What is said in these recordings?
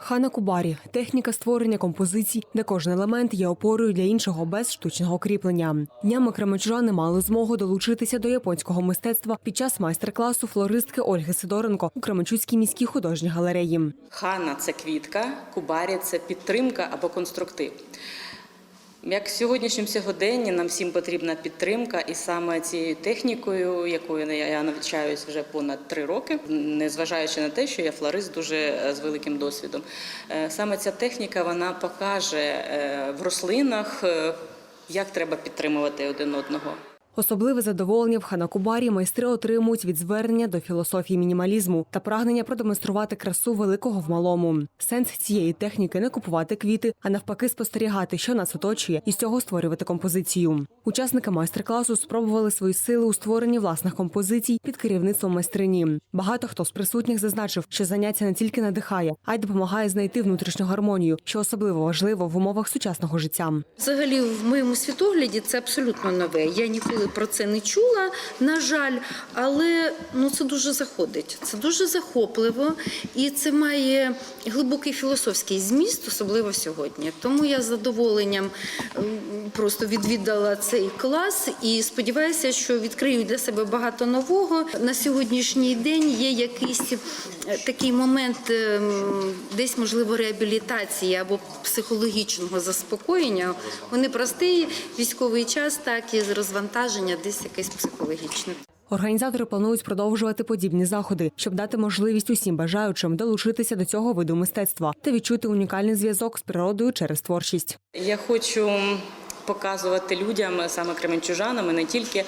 Хана Кубарі техніка створення композицій, де кожен елемент є опорою для іншого без штучного кріплення. Днями кременчужани мали змогу долучитися до японського мистецтва під час майстер-класу флористки Ольги Сидоренко у Кременчуцькій міській художній галереї. Хана це квітка, кубарі це підтримка або конструктив. Як в сьогоднішньому сьогоденні нам всім потрібна підтримка, і саме цією технікою, якою я навчаюсь вже понад три роки, незважаючи на те, що я флорист дуже е, з великим досвідом. Е, Саме ця техніка вона покаже е, в рослинах, як треба підтримувати один одного. Особливе задоволення в Ханакубарі майстри отримують від звернення до філософії мінімалізму та прагнення продемонструвати красу великого в малому. Сенс цієї техніки не купувати квіти, а навпаки, спостерігати, що нас оточує, і з цього створювати композицію. Учасники майстер-класу спробували свої сили у створенні власних композицій під керівництвом майстрині. Багато хто з присутніх зазначив, що заняття не тільки надихає, а й допомагає знайти внутрішню гармонію, що особливо важливо в умовах сучасного життя. Взагалі, в моєму світогляді це абсолютно нове. Я ніколи про це не чула, на жаль, але ну це дуже заходить. Це дуже захопливо і це має глибокий філософський зміст, особливо сьогодні. Тому я з задоволенням просто відвідала цей клас і сподіваюся, що відкрию для себе багато нового. На сьогоднішній день є якийсь е, такий момент, ем, десь можливо реабілітації або психологічного заспокоєння. Вони простий військовий час, так і розвантаження, десь якесь психологічне. Організатори планують продовжувати подібні заходи, щоб дати можливість усім бажаючим долучитися до цього виду мистецтва та відчути унікальний зв'язок з природою через творчість. Я хочу показувати людям, саме кременчужанам, і не тільки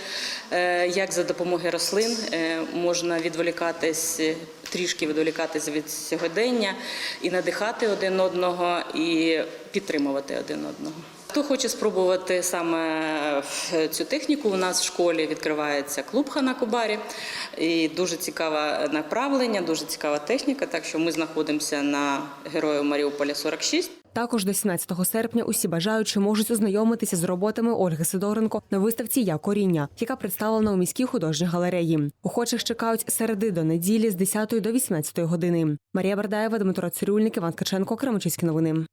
е, як за допомогою рослин е, можна відволікатись, е, трішки відволікатись від сьогодення і надихати один одного, і підтримувати один одного. Хто хоче спробувати саме е, цю техніку, у нас в школі відкривається клуб Ханакубарі. І дуже цікаве направлення, дуже цікава техніка. Так що ми знаходимося на Герою Маріуполя 46. Також до 17 серпня усі бажаючі можуть ознайомитися з роботами Ольги Сидоренко на виставці Я коріння, яка представлена у міській художній галереї. Охочих чекають середи до неділі з 10 до 18 години. Марія Бердаєва, Дмитро Цирюльник, Іван Ткаченко, Кременчуцькі новини.